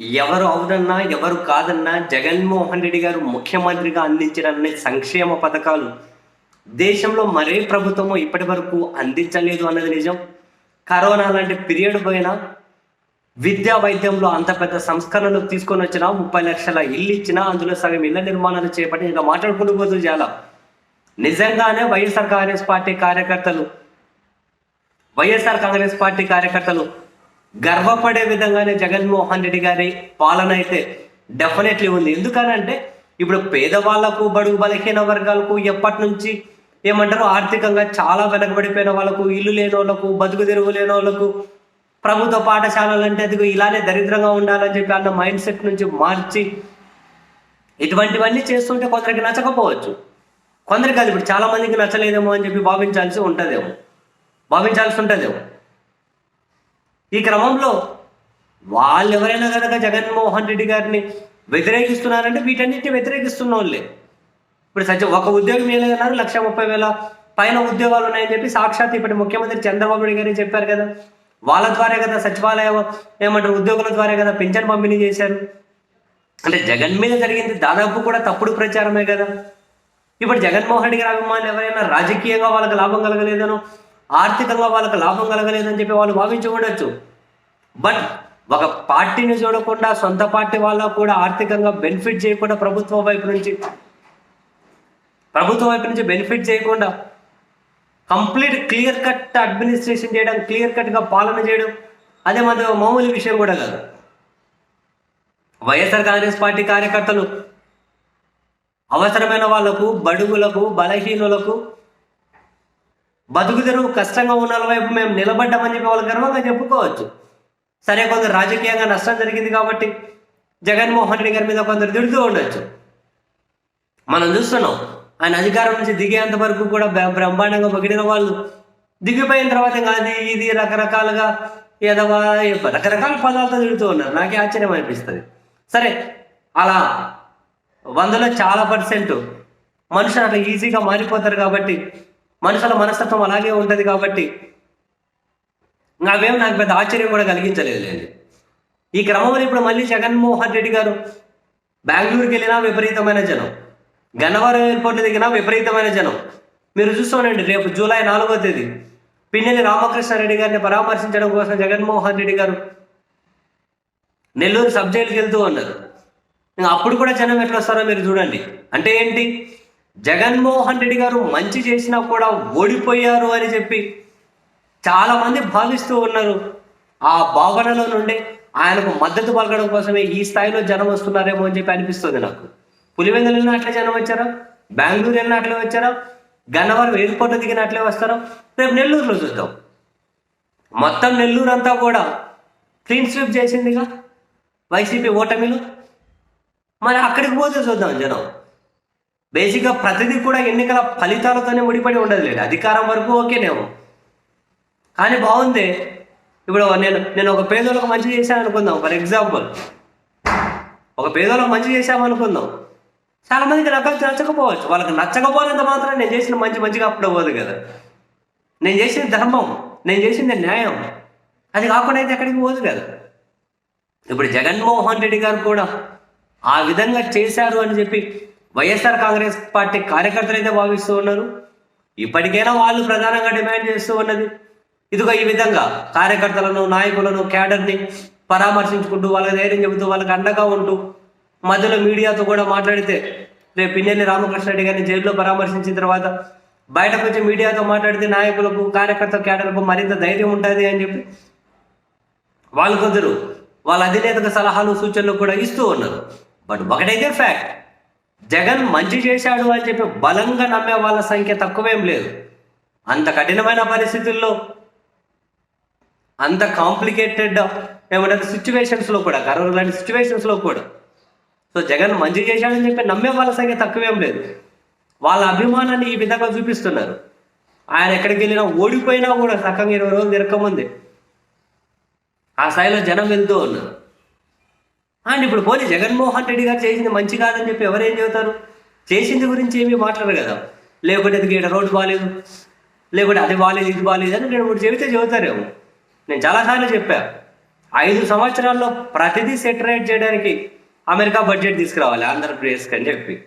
ఎవరు అవునన్నా ఎవరు కాదన్నా జగన్మోహన్ రెడ్డి గారు ముఖ్యమంత్రిగా అందించిన అన్ని సంక్షేమ పథకాలు దేశంలో మరే ప్రభుత్వము ఇప్పటి వరకు అందించలేదు అన్నది నిజం. కరోనా లాంటి పీరియడ్ పోయినా విద్యా వైద్యంలో అంత పెద్ద సంస్కరణలు తీసుకొని వచ్చినా ముప్పై లక్షల ఇల్లు ఇచ్చినా అందులో సగం ఇళ్ళ నిర్మాణాలు చేపట్టి ఇంకా మాట్లాడుకుంటూ పోతూ చాలా నిజంగానే వైఎస్ఆర్ కాంగ్రెస్ పార్టీ కార్యకర్తలు వైఎస్ఆర్ కాంగ్రెస్ పార్టీ కార్యకర్తలు గర్వపడే విధంగానే జగన్మోహన్ రెడ్డి గారి పాలన అయితే డెఫినెట్లీ ఉంది. ఎందుకనంటే ఇప్పుడు పేదవాళ్ళకు బడుగు బలహీన వర్గాలకు ఎప్పటి నుంచి ఏమంటారు ఆర్థికంగా చాలా వెనకబడిపోయిన వాళ్ళకు ఇల్లు లేని వాళ్ళకు బతుకు తెరువు లేని వాళ్ళకు ప్రభుత్వ పాఠశాలలు అంటే అదిగో ఇలానే దరిద్రంగా ఉండాలని చెప్పి అన్న మైండ్ సెట్ నుంచి మార్చి ఇటువంటివన్నీ చేస్తుంటే కొందరికి నచ్చకపోవచ్చు. కొందరికి అది ఇప్పుడు చాలా మందికి నచ్చలేదేమో అని చెప్పి భావించాల్సి ఉంటుందేమో. భావించాల్సి ఉంటుందేమో. ఈ క్రమంలో వాళ్ళు ఎవరైనా కనుక జగన్మోహన్ రెడ్డి గారిని వ్యతిరేకిస్తున్నారంటే వీటన్నిటిని వ్యతిరేకిస్తున్న వాళ్ళే ఇప్పుడు సత్య ఒక ఉద్యోగం ఏలేదన్నారు లక్ష ముప్పై వేల పైన ఉద్యోగాలు ఉన్నాయని చెప్పి సాక్షాత్ ఇప్పటి ముఖ్యమంత్రి చంద్రబాబు నాయుడు గారే చెప్పారు కదా. వాళ్ళ ద్వారా కదా సచివాలయం ఏమంటారు ఉద్యోగుల ద్వారా కదా పింఛన్ పంపిణీ చేశారు. అంటే జగన్ మీద జరిగింది దాదాపు కూడా తప్పుడు ప్రచారమే కదా. ఇప్పుడు జగన్మోహన్ రెడ్డి గారి అభిమానులు ఎవరైనా రాజకీయంగా వాళ్ళకి లాభం కలగలేదనో ఆర్థికంగా వాళ్ళకి లాభం కలగలేదని చెప్పి వాళ్ళు భావించి ఉండొచ్చు. బట్ ఒక పార్టీని చూడకుండా సొంత పార్టీ వాళ్ళకు కూడా ఆర్థికంగా బెనిఫిట్ చేయకుండా ప్రభుత్వం వైపు నుంచి ప్రభుత్వం వైపు నుంచి బెనిఫిట్ చేయకుండా కంప్లీట్ క్లియర్ కట్ అడ్మినిస్ట్రేషన్ చేయడం క్లియర్ కట్గా పాలన చేయడం అదే మన మామూలు విషయం కూడా కాదు. వైఎస్ఆర్ కాంగ్రెస్ పార్టీ కార్యకర్తలు అవసరమైన వాళ్ళకు బడుగులకు బలహీనులకు బతుకు తెరువు కష్టంగా ఉన్న వైపు మేము నిలబడ్డామని చెప్పి వాళ్ళు గర్వంగా చెప్పుకోవచ్చు. సరే కొందరు రాజకీయంగా నష్టం జరిగింది కాబట్టి జగన్మోహన్ రెడ్డి గారి మీద కొందరు తిడుతూ ఉండొచ్చు. మనం చూస్తున్నాం ఆయన అధికారం నుంచి దిగేంత వరకు కూడా బ్ర- బ్రహ్మాండంగా పొగిడిన వాళ్ళు దిగిపోయిన తర్వాత ఇంకా అది ఇది రకరకాలుగా ఏదవా రకరకాల పదాలతో తిడుతూ ఉన్నారు. నాకే ఆశ్చర్యం అనిపిస్తుంది. సరే అలా వందలో చాలా పర్సెంట్ మనుషులు అట్లా ఈజీగా మారిపోతారు కాబట్టి మనుషుల మనస్తత్వం అలాగే ఉంటుంది కాబట్టి ఇంకా నాకు పెద్ద ఆశ్చర్యం కూడా కలిగించలేదు లేదు ఈ క్రమంలో ఇప్పుడు మళ్ళీ జగన్మోహన్ రెడ్డి గారు బెంగళూరుకి వెళ్ళినా విపరీతమైన జనం. గన్నవరం ఎయిర్పోర్ట్ దిగినా విపరీతమైన జనం. మీరు చూసుకోనండి రేపు జూలై నాలుగో తేదీ పిన్నెల్లి రామకృష్ణారెడ్డి గారిని పరామర్శించడం కోసం జగన్మోహన్ రెడ్డి గారు నెల్లూరు సబ్ జైలుకి వెళ్తూ ఉన్నారు. ఇంకా అప్పుడు కూడా జనం ఎట్లా వస్తారో మీరు చూడండి. అంటే ఏంటి? జగన్మోహన్ రెడ్డి గారు మంచి చేసినా కూడా ఓడిపోయారు అని చెప్పి చాలామంది భావిస్తూ ఉన్నారు. ఆ భావనలో నుండి ఆయనకు మద్దతు పలకడం కోసమే ఈ స్థాయిలో జనం వస్తున్నారేమో అని చెప్పి అనిపిస్తుంది నాకు. పులివెందులు వెళ్ళినట్లే జనం వచ్చారా? బెంగళూరు వెళ్ళినట్లే వచ్చారా? గన్నవరం ఎయిర్పోర్ట్ దిగినట్లే వస్తారా? రేపు నెల్లూరులో చూద్దాం. మొత్తం నెల్లూరు అంతా కూడా క్లీన్ స్వీప్ చేసిందిగా వైసీపీ ఓటమిలు. మరి అక్కడికి పోతే చూద్దాం జనం. బేసిక్గా ప్రతిదీ కూడా ఎన్నికల ఫలితాలతోనే ముడిపడి ఉండదు లేదు అధికారం వరకు ఓకేనేమో కానీ బాగుంది ఇప్పుడు నేను నేను ఒక పేదోళ్ళకు మంచి చేశాను అనుకుందాం ఫర్ ఎగ్జాంపుల్. ఒక పేదోళ్ళకు మంచి చేశామనుకుందాం. చాలా మందికి నాకు నచ్చకపోవచ్చు. వాళ్ళకి నచ్చకపోయినంత మాత్రం నేను చేసిన మంచి మంచిగా అప్పుడు అవ్వదు కదా. నేను చేసిన ధర్మం నేను చేసింది న్యాయం. అది కాకుండా అయితే ఎక్కడికి పోదు కదా. ఇప్పుడు జగన్మోహన్ రెడ్డి గారు కూడా ఆ విధంగా చేశారు అని చెప్పి వైఎస్ఆర్ కాంగ్రెస్ పార్టీ కార్యకర్తలు అయితే భావిస్తూ ఉన్నారు. ఇప్పటికైనా వాళ్ళు ప్రధానంగా డిమాండ్ చేస్తూ ఉన్నది. ఇదిగో ఈ విధంగా కార్యకర్తలను నాయకులను క్యాడర్ని పరామర్శించుకుంటూ వాళ్ళకి ధైర్యం చెబుతూ వాళ్ళకి అండగా ఉంటూ మధ్యలో మీడియాతో కూడా మాట్లాడితే రేపు పిన్నెల్లి రామకృష్ణారెడ్డి గారిని జైల్లో పరామర్శించిన తర్వాత బయటకు వచ్చి మీడియాతో మాట్లాడితే నాయకులకు కార్యకర్త క్యాడర్లకు మరింత ధైర్యం ఉంటుంది అని చెప్పి వాళ్ళు కొందరు వాళ్ళ అధినేతకు సలహాలు సూచనలు కూడా ఇస్తూ ఉన్నారు. బట్ ఒకటైతే ఫ్యాక్ట్ జగన్ మంచి చేశాడు అని చెప్పి బలంగా నమ్మే వాళ్ళ సంఖ్య తక్కువేం లేదు. అంత కఠినమైన పరిస్థితుల్లో అంత కాంప్లికేటెడ్ ఏమంటారు సిచ్యువేషన్స్లో కూడా కరోనా లాంటి సిచ్యువేషన్స్లో కూడా. సో జగన్ మంచి చేశాడని చెప్పి నమ్మే వాళ్ళ సంఖ్య తక్కువేం లేదు. వాళ్ళ అభిమానాన్ని ఈ విధంగా చూపిస్తున్నారు. ఆయన ఎక్కడికి వెళ్ళినా ఓడిపోయినా కూడా సకంగా ఇరవై రోజులు తిరగముంది ఆ స్థాయిలో జనం వెళ్తూ ఉన్నారు. అండ్ ఇప్పుడు పోనీ జగన్మోహన్ రెడ్డి గారు చేసింది మంచి కాదని చెప్పి ఎవరేం చెబుతారు? చేసింది గురించి ఏమీ మాట్లాడరు కదా. లేకుంటే ఇది ఇక్కడ రోడ్డు బాగాలేదు లేకుంటే అది బాగాలేదు ఇది బాగాలేదు అని రెండు మూడు చెబితే చెబుతారేమో. నేను చాలాసార్లు చెప్పా. ఐదు సంవత్సరాల్లో ప్రతిదీ సెటరేట్ చేయడానికి అమెరికా బడ్జెట్ తీసుకురావాలి ఆంధ్రప్రదేశ్కి అని చెప్పి.